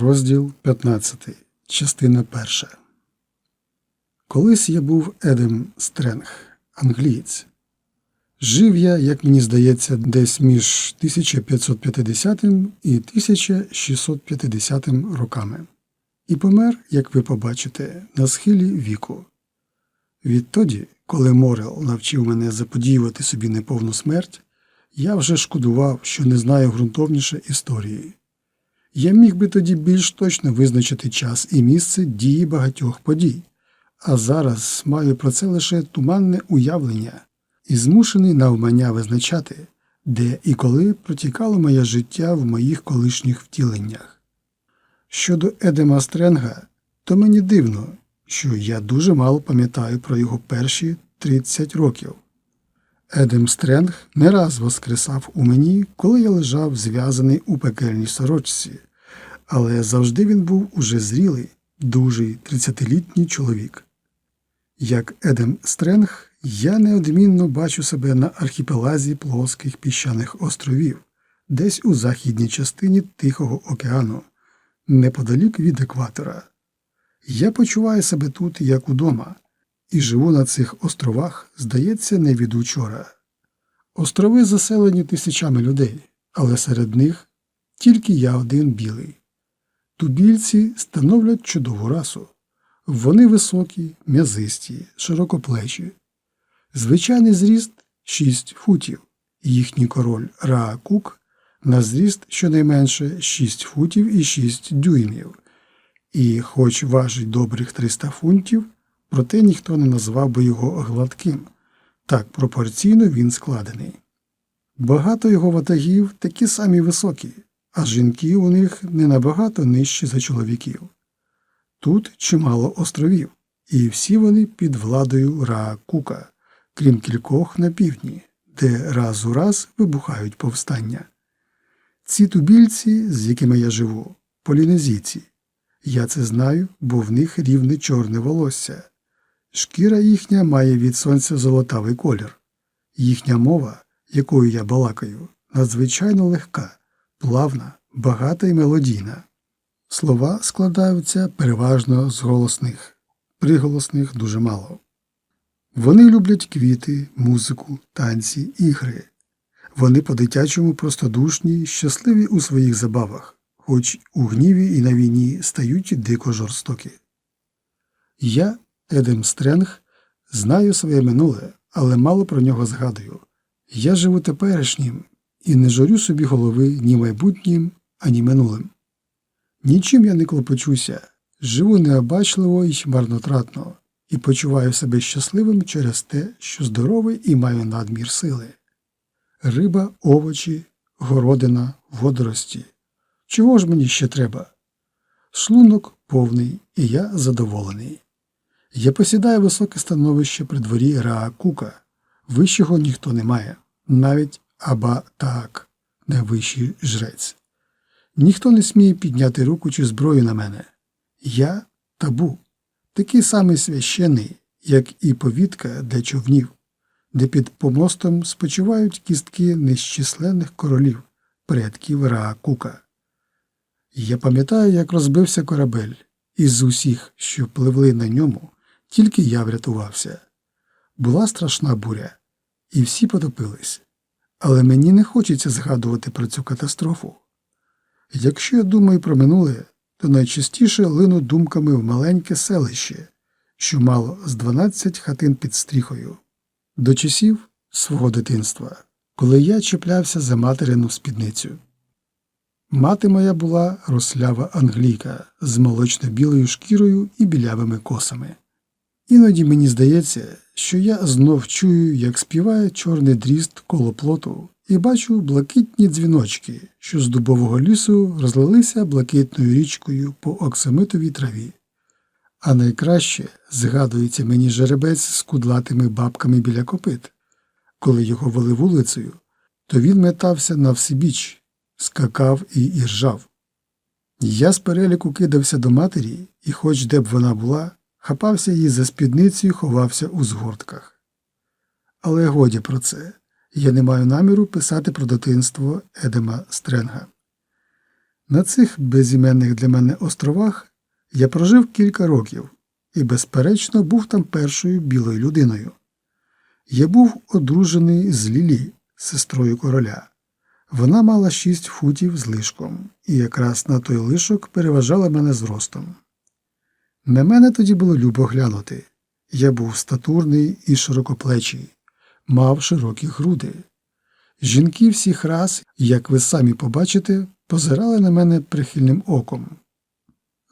Розділ 15. Частина 1. Колись я був Едем Стренг, англієць. Жив я, як мені здається, десь між 1550 і 1650 роками. І помер, як ви побачите, на схилі віку. Відтоді, коли Морел навчив мене заподіювати собі неповну смерть, я вже шкодував, що не знаю ґрунтовніше історії. Я міг би тоді більш точно визначити час і місце дії багатьох подій, а зараз маю про це лише туманне уявлення і змушений навмання визначати, де і коли протікало моє життя в моїх колишніх втіленнях. Щодо Едема Стренга, то мені дивно, що я дуже мало пам'ятаю про його перші 30 років. Едем Стренг не раз воскресав у мені, коли я лежав зв'язаний у пекельній сорочці, але завжди він був уже зрілий, дужий, тридцятилітній чоловік. Як Едем Стренг, я неодмінно бачу себе на архіпелазі плоских піщаних островів, десь у західній частині Тихого океану, неподалік від екватора. Я почуваю себе тут, як удома, і живу на цих островах, здається, не від учора. Острови заселені тисячами людей, але серед них тільки я один білий. Тубільці становлять чудову расу. Вони високі, м'язисті, широкоплечі. Звичайний зріст 6 футів. Їхній король Раакук на зріст щонайменше 6 футів і 6 дюймів. І, хоч важить добрих 300 фунтів, проте ніхто не назвав би його гладким. Так пропорційно він складений. Багато його ватагів такі самі високі, а жінки у них не набагато нижчі за чоловіків. Тут чимало островів, і всі вони під владою Раакука, крім кількох на півдні, де раз у раз вибухають повстання. Ці тубільці, з якими я живу, полінезійці. Я це знаю, бо в них рівне чорне волосся. Шкіра їхня має від сонця золотавий колір. Їхня мова, якою я балакаю, надзвичайно легка, плавна, багата і мелодійна. Слова складаються переважно з голосних, приголосних дуже мало. Вони люблять квіти, музику, танці, ігри. Вони по-дитячому простодушні, щасливі у своїх забавах, хоч у гніві і на війні стають дико жорстокі. Я, Едем Стренг, знаю своє минуле, але мало про нього згадую. Я живу теперішнім і не журю собі голови ні майбутнім, ані минулим. Нічим я не клопочуся, живу необачливо і марнотратно, і почуваю себе щасливим через те, що здоровий і маю надмір сили. Риба, овочі, городина, водорості. Чого ж мені ще треба? Шлунок повний, і я задоволений. Я посідаю високе становище при дворі Раакука. Вищого ніхто не має, навіть Аба Таак, найвищий жрець. Ніхто не сміє підняти руку чи зброю на мене. Я табу, такий самий священий, як і повітка для човнів, де під помостом спочивають кістки нещисленних королів, предків Раакука. Я пам'ятаю, як розбився корабель, і з усіх, що пливли на ньому, тільки я врятувався. Була страшна буря, і всі потопились. Але мені не хочеться згадувати про цю катастрофу. Якщо я думаю про минуле, то найчастіше лину думками в маленьке селище, що мало з 12 хатин під стріхою, до часів свого дитинства, коли я чіплявся за материну спідницю. Мати моя була рослява англійка з молочно-білою шкірою і білявими косами. Іноді мені здається, що я знов чую, як співає чорний дріст коло плоту, і бачу блакитні дзвіночки, що з дубового лісу розлилися блакитною річкою по оксамитовій траві. А найкраще згадується мені жеребець з кудлатими бабками біля копит. Коли його вели вулицею, то він метався на всебіч, скакав і іржав. Я з переліку кидався до матері, і, хоч де б вона була, хапався її за спідницю і ховався у згортках. Але годі про це я не маю наміру писати про дитинство Едема Стренга. На цих безіменних для мене островах я прожив кілька років і, безперечно, був там першою білою людиною. Я був одружений з Лілі, сестрою короля. Вона мала шість футів з лишком, і якраз на той лишок переважала мене зростом. На мене тоді було любо глянути. Я був статурний і широкоплечий, мав широкі груди. Жінки всіх рас, як ви самі побачите, позирали на мене прихильним оком.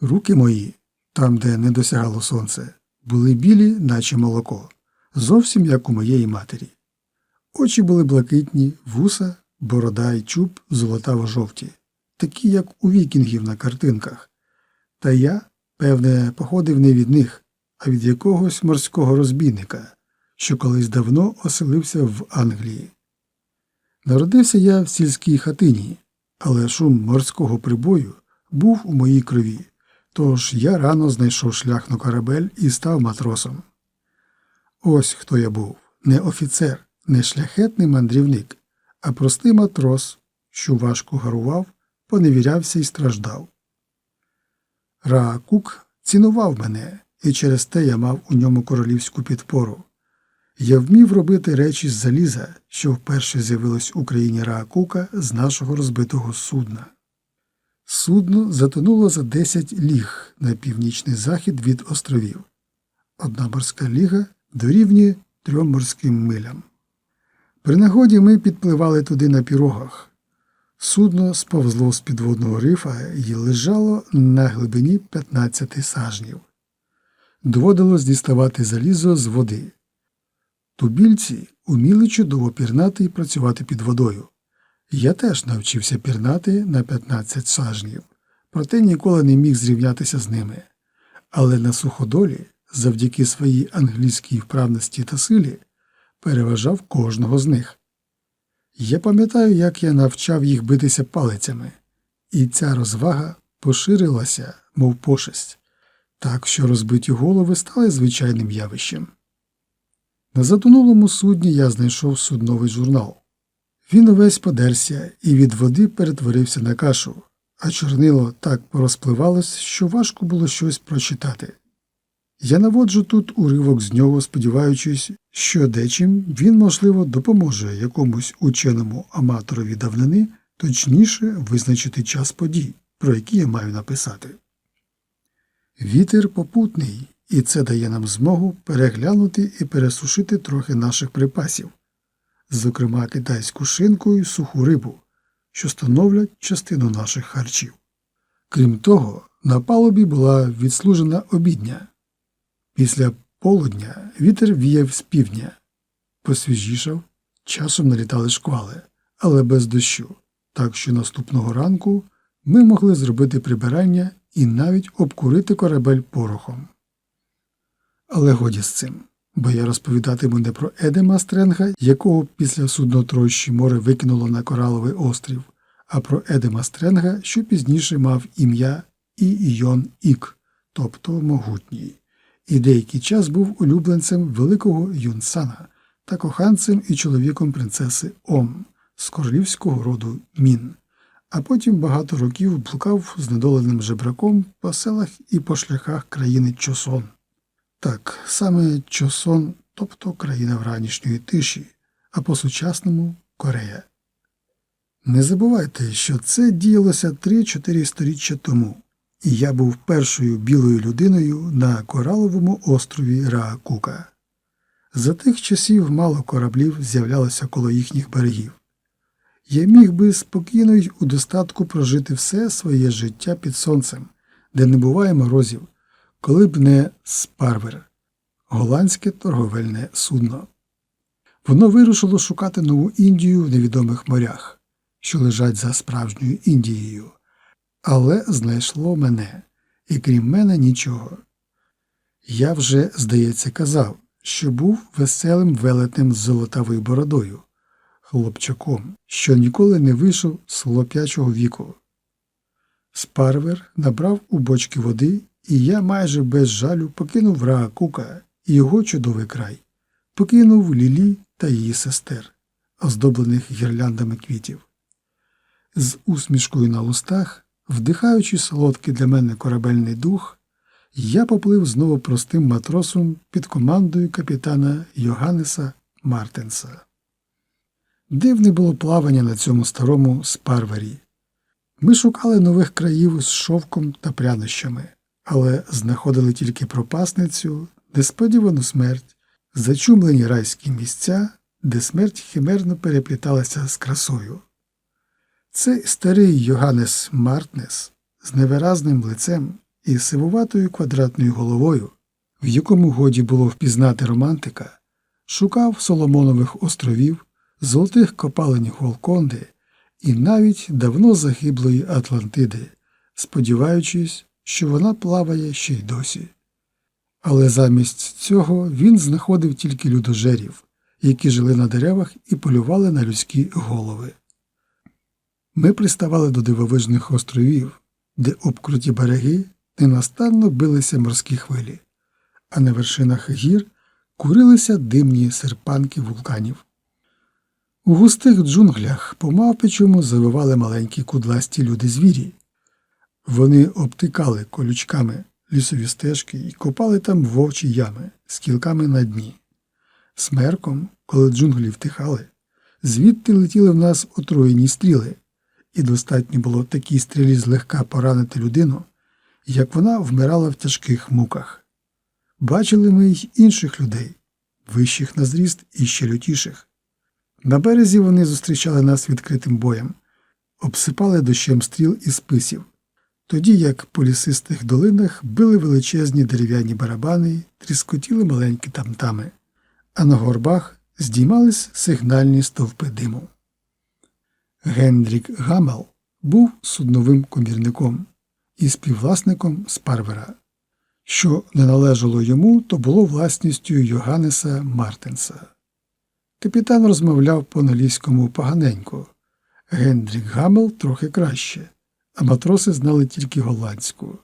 Руки мої, там, де не досягало сонце, були білі, наче молоко, зовсім як у моєї матері. Очі були блакитні, вуса, борода й чуб золотаво жовті, такі, як у вікінгів на картинках. Та я, певне, походив не від них, а від якогось морського розбійника, що колись давно оселився в Англії. Народився я в сільській хатині, але шум морського прибою був у моїй крові, тож я рано знайшов шлях на корабель і став матросом. Ось хто я був не офіцер, не шляхетний мандрівник, а простий матрос, що важко гарував, поневірявся і страждав. Раакук цінував мене, і через те я мав у ньому королівську підпору. Я вмів робити речі з заліза, що вперше з'явилось в Україні Раакука з нашого розбитого судна. Судно затонуло за 10 ліг на північний захід від островів. Одна морська ліга дорівнює трьом морським милям. При нагоді ми підпливали туди на пірогах. Судно сповзло з підводного рифа і лежало на глибині 15 сажнів. Доводилось діставати залізо з води. Тубільці уміли чудово пірнати і працювати під водою. Я теж навчився пірнати на 15 сажнів, проте ніколи не міг зрівнятися з ними. Але на суходолі, завдяки своїй англійській вправності та силі, переважав кожного з них. Я пам'ятаю, як я навчав їх битися палицями, і ця розвага поширилася, мов пошесть, так що розбиті голови стали звичайним явищем. На затонулому судні я знайшов судновий журнал. Він увесь подерся і від води перетворився на кашу, а чорнило так порозпливалось, що важко було щось прочитати. Я наводжу тут уривок з нього, сподіваючись, що дечим він, можливо, допоможе якомусь ученому аматорові давнини точніше визначити час подій, про які я маю написати. Вітер попутний, і це дає нам змогу переглянути і пересушити трохи наших припасів, зокрема китайську шинку і суху рибу, що становлять частину наших харчів. Крім того, на палубі була відслужена обідня. Після полудня вітер віяв з півдня, посвіжішав, часом налітали шквали, але без дощу, так що наступного ранку ми могли зробити прибирання і навіть обкурити корабель порохом. Але годі з цим, бо я розповідатиму не про Едема Стренга, якого після суднотрощі море викинуло на кораловий острів, а про Едема Стренга, що пізніше мав ім'я Ійон Ік, тобто могутній, і деякий час був улюбленцем великого Юнсана та коханцем і чоловіком принцеси Ом з королівського роду Мін, а потім багато років блукав знедоленим жебраком по селах і по шляхах країни Чосон. Так, саме Чосон, тобто країна вранішньої тиші, а по сучасному Корея. Не забувайте, що це діялося 3-4 сторіччя тому, і я був першою білою людиною на кораловому острові Раакука. За тих часів мало кораблів з'являлося коло їхніх берегів. Я міг би спокійно й у достатку прожити все своє життя під сонцем, де не буває морозів коли б не спарвер голландське торговельне судно. Воно вирушило шукати нову Індію в невідомих морях, що лежать за справжньою Індією, але знайшло мене, і крім мене нічого. Я вже, здається, казав, що був веселим велетнем з золотавою бородою, хлопчаком, що ніколи не вийшов з хлоп'ячого віку. Спарвер набрав у бочки води і я майже без жалю покинув Раакука і його чудовий край, покинув Лілі та її сестер, оздоблених гірляндами квітів. З усмішкою на устах Вдихаючи солодкий для мене корабельний дух, я поплив знову простим матросом під командою капітана Йоганнеса Мартенса. Дивне було плавання на цьому старому спарвері. Ми шукали нових країв з шовком та прянощами, але знаходили тільки пропасницю, несподівану смерть, зачумлені райські місця, де смерть химерно перепліталася з красою. Цей старий Йоганнес Мартнес з невиразним лицем і сивуватою квадратною головою, в якому годі було впізнати романтика, шукав Соломонових островів, золотих копалень Голконди і навіть давно загиблої Атлантиди, сподіваючись, що вона плаває ще й досі. Але замість цього він знаходив тільки людожерів, які жили на деревах і полювали на людські голови. Ми приставали до дивовижних островів, де обкруті береги ненастанно билися морські хвилі, а на вершинах гір курилися димні серпанки вулканів. У густих джунглях по мавпичому завивали маленькі кудласті люди звірі. Вони обтикали колючками лісові стежки і копали там вовчі ями з кілками на дні. Смерком, коли джунглі втихали, звідти летіли в нас отруєні стріли, і достатньо було такій стрілі злегка поранити людину, як вона вмирала в тяжких муках. Бачили ми й інших людей, вищих на зріст і ще лютіших. На березі вони зустрічали нас відкритим боєм, обсипали дощем стріл і списів, тоді як по лісистих долинах били величезні дерев'яні барабани, тріскотіли маленькі тамтами, а на горбах здіймались сигнальні стовпи диму. Гендрік Гамел був судновим комірником і співвласником Спарвера. Що не належало йому, то було власністю Йоганнеса Мартенса. Капітан розмовляв по-англійському поганенько, Гендрік Гамел трохи краще, а матроси знали тільки голландську.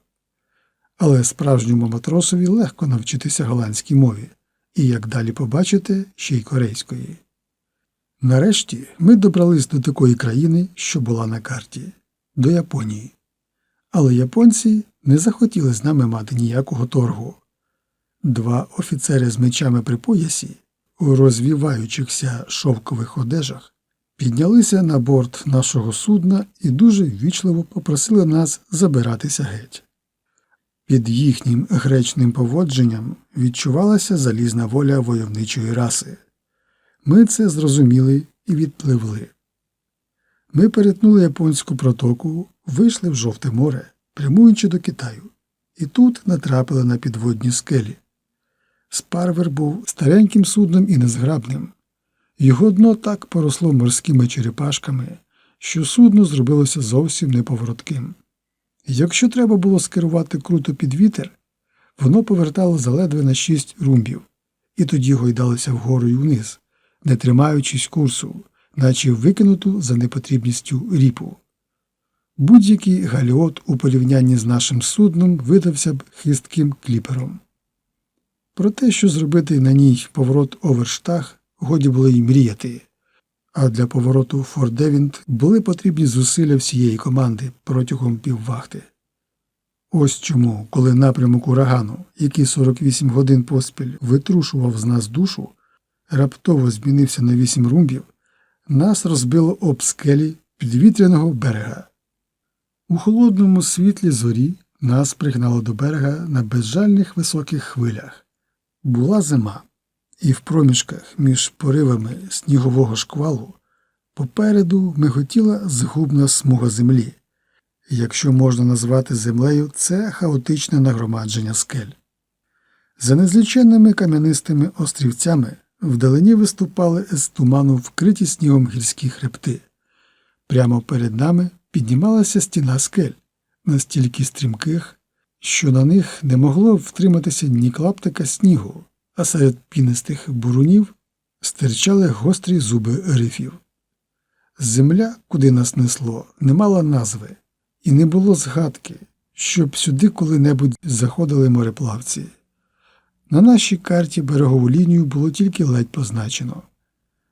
Але справжньому матросові легко навчитися голландській мові, і, як далі побачите, ще й корейської. Нарешті ми добрались до такої країни, що була на карті до Японії. Але японці не захотіли з нами мати ніякого торгу. Два офіцери з мечами при поясі у розвіваючихся шовкових одежах піднялися на борт нашого судна і дуже ввічливо попросили нас забиратися геть. Під їхнім гречним поводженням відчувалася залізна воля войовничої раси. Ми це зрозуміли і відпливли. Ми перетнули японську протоку, вийшли в Жовте море, прямуючи до Китаю, і тут натрапили на підводні скелі. Спарвер був стареньким судном і незграбним. Його дно так поросло морськими черепашками, що судно зробилося зовсім неповоротким. Якщо треба було скерувати круто під вітер, воно повертало заледве на шість румбів, і тоді гойдалося вгору й вниз, не тримаючись курсу, наче викинуту за непотрібністю ріпу. Будь-який галіот у порівнянні з нашим судном видався б хистким кліпером. Про те, що зробити на ній поворот оверштаг, годі було й мріяти, а для повороту Фордевінт були потрібні зусилля всієї команди протягом піввахти. Ось чому, коли напрямок урагану, який 48 годин поспіль витрушував з нас душу, раптово змінився на вісім румбів, нас розбило об скелі підвітряного берега. У холодному світлі зорі нас пригнало до берега на безжальних високих хвилях. Була зима, і в проміжках між поривами снігового шквалу попереду миготіла згубна смуга землі. Якщо можна назвати землею, це хаотичне нагромадження скель. За незліченними кам'янистими острівцями вдалині виступали з туману вкриті снігом гірські хребти. Прямо перед нами піднімалася стіна скель, настільки стрімких, що на них не могло втриматися ні клаптика снігу, а серед пінистих бурунів стирчали гострі зуби рифів. Земля, куди нас несло, не мала назви, і не було згадки, щоб сюди коли-небудь заходили мореплавці. На нашій карті берегову лінію було тільки ледь позначено.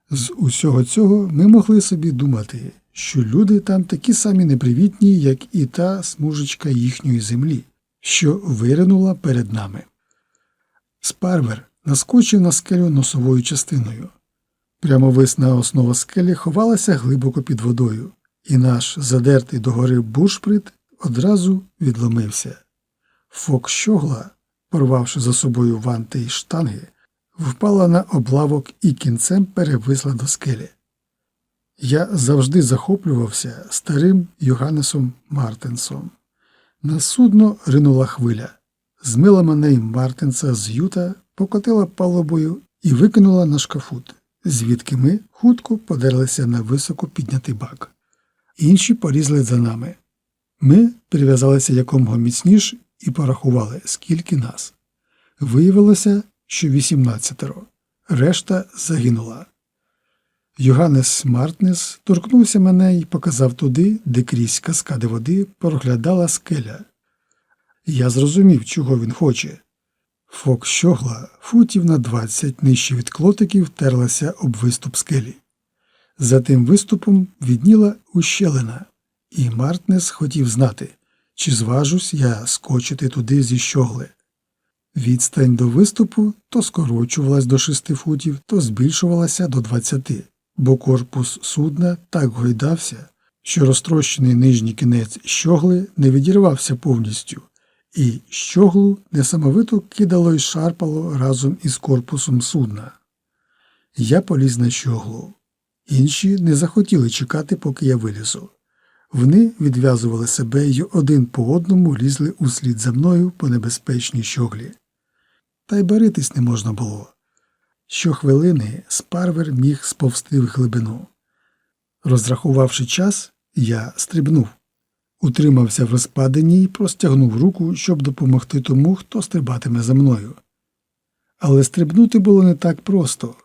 З усього цього ми могли собі думати, що люди там такі самі непривітні, як і та смужечка їхньої землі, що виринула перед нами. Спарвер наскочив на скелю носовою частиною. Прямовисна основа скелі ховалася глибоко під водою, і наш задертий догори бушприт одразу відломився. Фок щогла, порвавши за собою ванти й штанги, впала на облавок і кінцем перевисла до скелі. Я завжди захоплювався старим Йоганнесом Мартинсом. На судно ринула хвиля, змила мене й Мартинса з юта, покотила палубою і викинула на шкафут, звідки ми хутко подерлися на високо піднятий бак. Інші порізали за нами. Ми прив'язалися якомога міцніш і порахували, скільки нас. Виявилося, що вісімнадцятеро, решта загинула. Йоганнес Мартнес торкнувся мене і показав туди, де крізь каскади води проглядала скеля. Я зрозумів, чого він хоче. Фок щогла футів на двадцять нижче від клотиків терлася об виступ скелі. За тим виступом відніла ущелина, і Мартнес хотів знати, чи зважусь я скочити туди зі щогли. Відстань до виступу то скорочувалась до шести футів, то збільшувалася до двадцяти, бо корпус судна так гойдався, що розтрощений нижній кінець щогли не відірвався повністю, і щоглу несамовито кидало й шарпало разом із корпусом судна. Я поліз на щоглу. Інші не захотіли чекати, поки я вилізу. Вони відв'язували себе й один по одному лізли услід за мною по небезпечній щоглі. Та й баритись не можна було. Щохвилини спарвер міг сповзти в глибину. Розрахувавши час, я стрибнув, утримався в розпадині і простягнув руку, щоб допомогти тому, хто стрибатиме за мною. Але стрибнути було не так просто.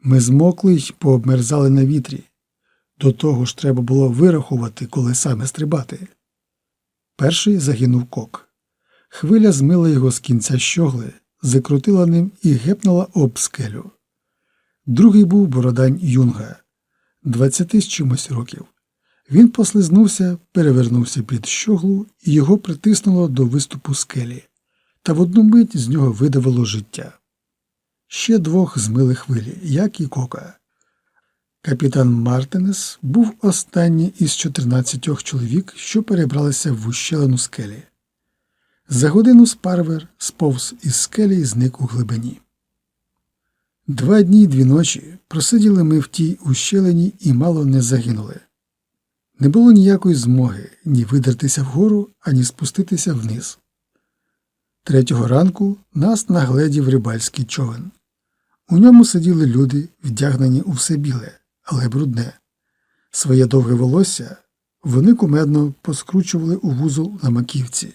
Ми змокли й пообмерзали на вітрі. До того ж треба було вирахувати, коли саме стрибати. Перший загинув кок. Хвиля змила його з кінця щогли, закрутила ним і гепнула об скелю. Другий був бородань юнга, двадцяти з чимось років. Він послизнувся, перевернувся під щоглу і його притиснуло до виступу скелі, та в одну мить з нього видавило життя. Ще двох змили хвилі, як і кока. Капітан Мартинес був останній із 14 чоловік, що перебралися в ущелину скелі. За годину спарвер сповз із скелі і зник у глибині. Два дні й дві ночі просиділи ми в тій ущелині і мало не загинули. Не було ніякої змоги ні видертися вгору, ані спуститися вниз. Третього ранку нас нагледів рибальський човен. У ньому сиділи люди, вдягнені у все біле, але брудне. Своє довге волосся вони кумедно поскручували у вузол на маківці.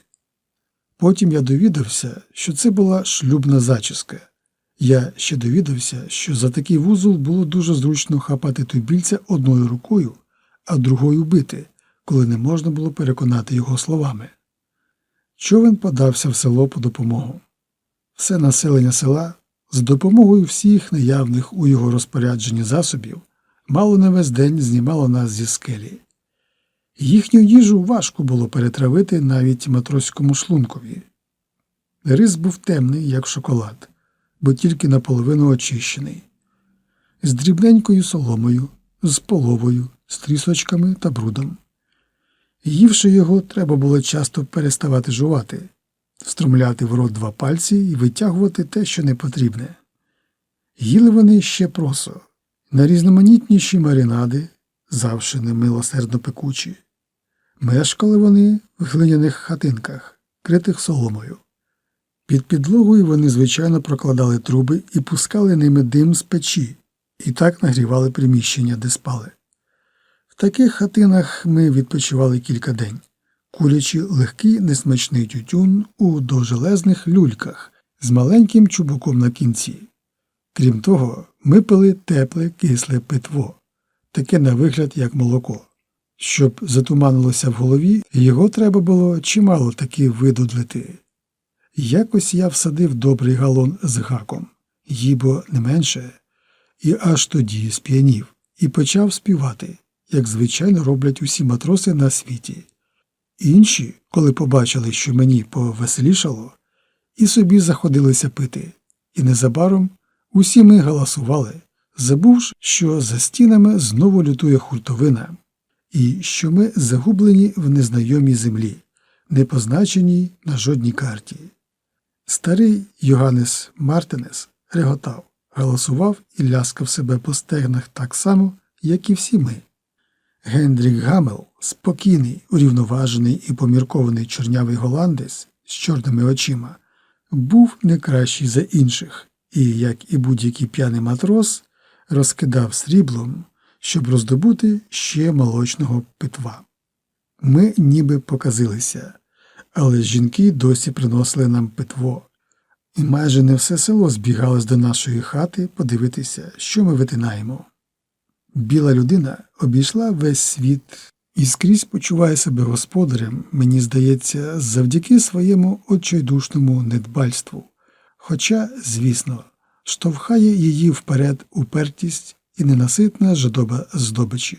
Потім я довідався, що це була шлюбна зачіска. Я ще довідався, що за такий вузол було дуже зручно хапати тубільця одною рукою, а другою бити, коли не можна було переконати його словами. Човен подався в село по допомогу. Все населення села з допомогою всіх наявних у його розпорядженні засобів мало не весь день знімало нас зі скелі. Їхню їжу важко було перетравити навіть матроському шлункові. Рис був темний, як шоколад, бо тільки наполовину очищений, з дрібненькою соломою, з половою, з трісочками та брудом. Ївши його, треба було часто переставати жувати, струмляти в рот два пальці і витягувати те, що не потрібне. Їли вони ще просо, найрізноманітніші маринади, завжди немилосердно пекучі. Мешкали вони в глиняних хатинках, критих соломою. Під підлогою вони, звичайно, прокладали труби і пускали ними дим з печі, і так нагрівали приміщення, де спали. В таких хатинах ми відпочивали кілька день, курячи легкий несмачний тютюн у довжелезних люльках з маленьким чубуком на кінці. Крім того, ми пили тепле кисле питво, таке на вигляд, як молоко. Щоб затуманилося в голові, його треба було чимало таки видудлити. Якось я всадив добрий галон з гаком, їбо не менше, і аж тоді сп'янів, і почав співати, як звичайно роблять усі матроси на світі. Інші, коли побачили, що мені повеселішало, і собі заходилися пити, і незабаром усі ми галасували, забувши, що за стінами знову лютує хуртовина, і що ми загублені в незнайомій землі, не позначеній на жодній карті. Старий Йоганнес Мартинес реготав, галасував і ляскав себе по стегнах так само, як і всі ми. Гендрік Гамел, спокійний, урівноважений і поміркований чорнявий голландець з чорними очима, був не кращий за інших, і, як і будь-який п'яний матрос, розкидав сріблом, щоб роздобути ще молочного питва. Ми ніби показилися, але жінки досі приносили нам питво, і майже не все село збігалось до нашої хати подивитися, що ми витинаємо. Біла людина обійшла весь світ і скрізь почуває себе господарем, мені здається, завдяки своєму очайдушному недбальству. Хоча, звісно, штовхає її вперед упертість і ненаситна жадоба здобичі.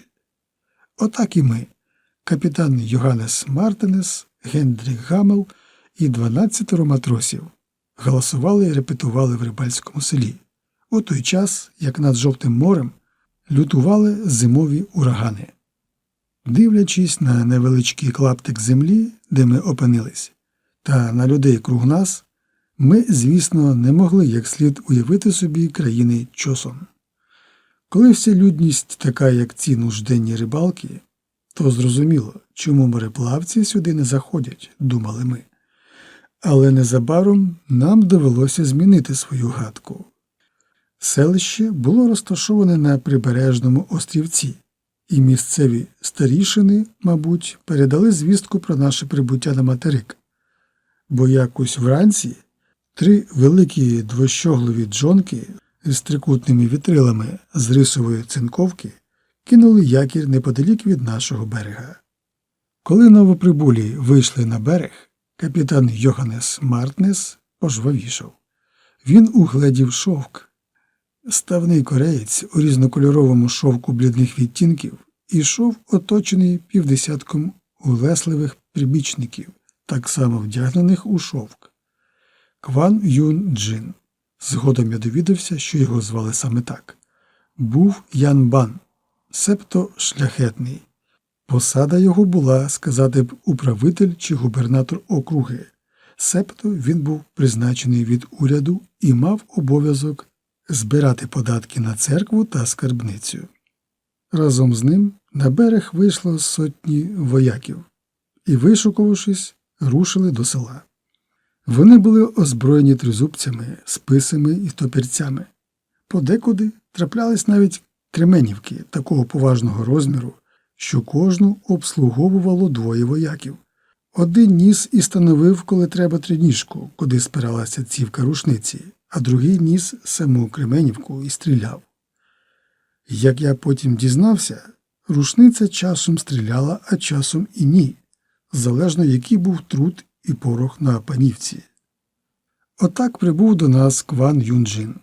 Отак і ми, капітан Йоганнес Мартинес, Гендрік Гамел і 12 матросів, голосували і репетували в рибальському селі, у той час, як над Жовтим морем лютували зимові урагани. Дивлячись на невеличкий клаптик землі, де ми опинились, та на людей круг нас, ми, звісно, не могли як слід уявити собі країни чосом. Коли вся людність така, як ці нужденні рибалки, то зрозуміло, чому мореплавці сюди не заходять, думали ми. Але незабаром нам довелося змінити свою гадку. Селище було розташоване на прибережному острівці, і місцеві старішини, мабуть, передали звістку про наше прибуття на материк, бо якось вранці три великі двощоглові джонки з трикутними вітрилами з рисової цинковки кинули якір неподалік від нашого берега. Коли новоприбулі вийшли на берег, капітан Йоханнес Мартнес пожвавішав. Він угледів шовк. Ставний кореєць у різнокольоровому шовку блідних відтінків ішов оточений півдесятком улесливих прибічників, так само вдягнених у шовк. Кван Юн Джин. Згодом я довідався, що його звали саме так. Був Ян Бан, себто шляхетний. Посада його була, сказати б, управитель чи губернатор округи, себто він був призначений від уряду і мав обов'язок збирати податки на церкву та скарбницю. Разом з ним на берег вийшло сотні вояків і, вишукувавшись, рушили до села. Вони були озброєні тризубцями, списами і топірцями. Подекуди траплялись навіть кременівки такого поважного розміру, що кожну обслуговувало двоє вояків. Один ніс і становив, коли треба тридніжку, куди спиралася цівка рушниці, а другий ніс саму Кременівку і стріляв. Як я потім дізнався, рушниця часом стріляла, а часом і ні, залежно який був труд і порох на панівці. Отак прибув до нас Кван Юнджин.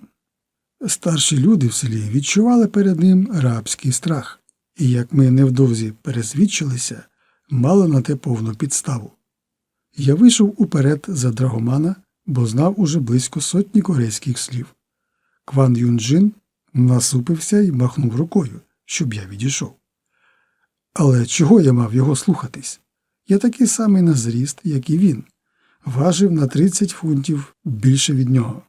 Старші люди в селі відчували перед ним рабський страх, і, як ми невдовзі пересвідчилися, мали на те повну підставу. Я вийшов уперед за драгомана, бо знав уже близько сотні корейських слів. Кван Юнджин насупився і махнув рукою, щоб я відійшов. Але чого я мав його слухатись? Я такий самий на зріст, як і він, важив на 30 фунтів більше від нього,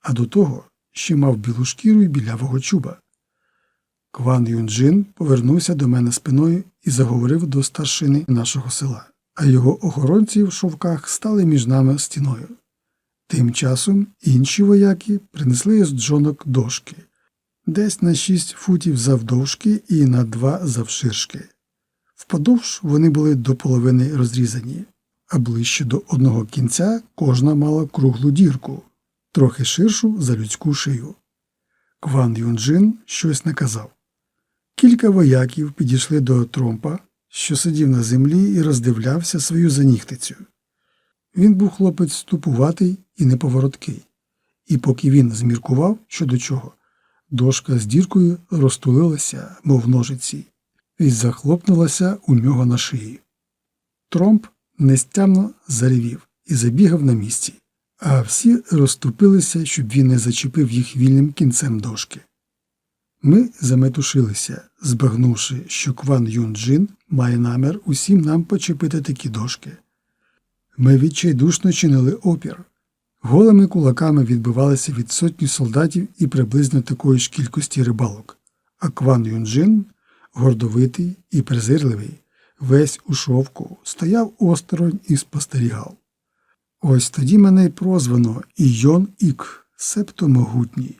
а до того ще мав білу шкіру і білявого чуба. Кван Юнджин повернувся до мене спиною і заговорив до старшини нашого села, а його охоронці в шовках стали між нами стіною. Тим часом інші вояки принесли з джонок дошки десь на шість футів завдовжки і на два завширшки. Вподовж вони були до половини розрізані, а ближче до одного кінця кожна мала круглу дірку, трохи ширшу за людську шию. Кван Юнджин щось наказав. Кілька вояків підійшли до тромпа, що сидів на землі і роздивлявся свою занігтицю. Він був хлопець тупуватий і неповороткий, і поки він зміркував що до чого, дошка з діркою розтулилася, мов ножиці. І захлопнулася у нього на шиї. Тромп нестямно заревів і забігав на місці, а всі розступилися, щоб він не зачепив їх вільним кінцем дошки. Ми заметушилися, збагнувши, що Кван Юн Джин має намір усім нам почепити такі дошки. Ми відчайдушно чинили опір. Голими кулаками відбивалися від сотні солдатів і приблизно такої ж кількості рибалок, а Кван Юнджин, гордовитий і презирливий, весь у шовку, стояв осторонь і спостерігав. Ось тоді мене й прозвано Ійон Ік, себто могутній.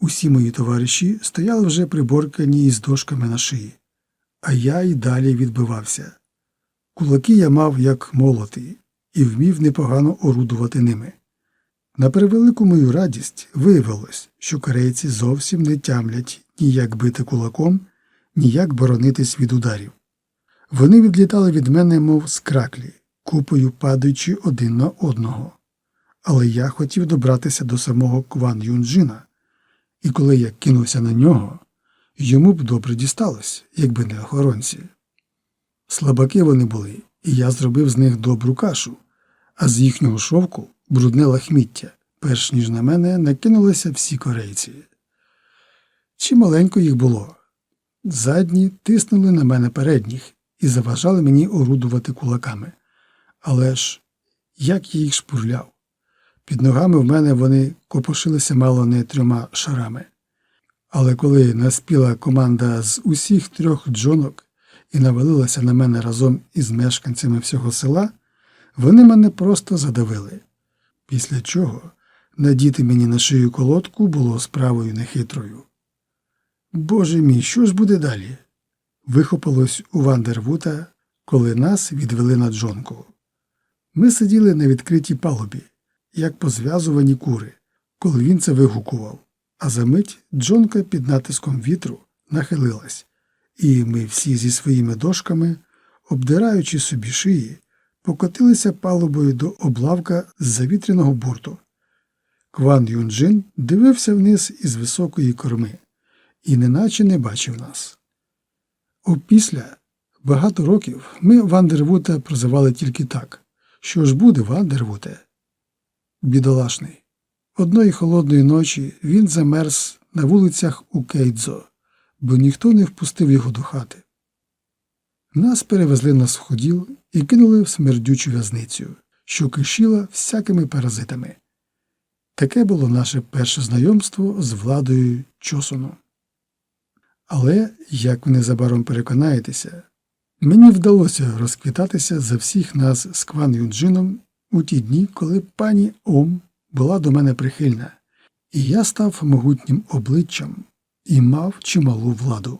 Усі мої товариші стояли вже приборкані із дошками на шиї, а я й далі відбивався. Кулаки я мав як молоти і вмів непогано орудувати ними. На превелику мою радість виявилось, що корейці зовсім не тямлять ніяк бити кулаком, ніяк боронитись від ударів. Вони відлітали від мене, мов з краклі, купою падаючи один на одного. Але я хотів добратися до самого Кван Юнджина, і коли я кинувся на нього, йому б добре дісталось, якби не охоронці. Слабаки вони були, і я зробив з них добру кашу, а з їхнього шовку брудне лахміття, перш ніж на мене накинулися всі корейці. Чималенько їх було. Задні тиснули на мене передніх і заважали мені орудувати кулаками. Але ж як я їх шпурляв? Під ногами в мене вони копошилися мало не трьома шарами. Але коли наспіла команда з усіх трьох джонок і навалилася на мене разом із мешканцями всього села, вони мене просто задавили. Після чого надіти мені на шию колодку було справою нехитрою. Боже мій, що ж буде далі? Вихопилось у Вандервута, коли нас відвели на джонку. Ми сиділи на відкритій палубі, як позв'язувані кури, коли він це вигукував, а за мить джонка під натиском вітру нахилилась, і ми всі зі своїми дошками, обдираючи собі шиї, покотилися палубою до облавка з завітряного борту. Кван Юнджин дивився вниз із високої корми і неначе не бачив нас. Опісля багато років ми Вандервута прозивали тільки так. Що ж буде, Вандервуте? Бідолашний. Одної холодної ночі він замерз на вулицях у Кейдзо, бо ніхто не впустив його до хати. Нас перевезли на сходіл і кинули в смердючу в'язницю, що кишіла всякими паразитами. Таке було наше перше знайомство з владою Чосону. Але, як ви незабаром переконаєтеся, мені вдалося розквітатися за всіх нас з Кван Юнджином у ті дні, коли пані Ом була до мене прихильна, і я став могутнім обличчям і мав чималу владу.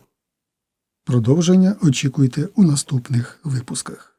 Продовження очікуйте у наступних випусках.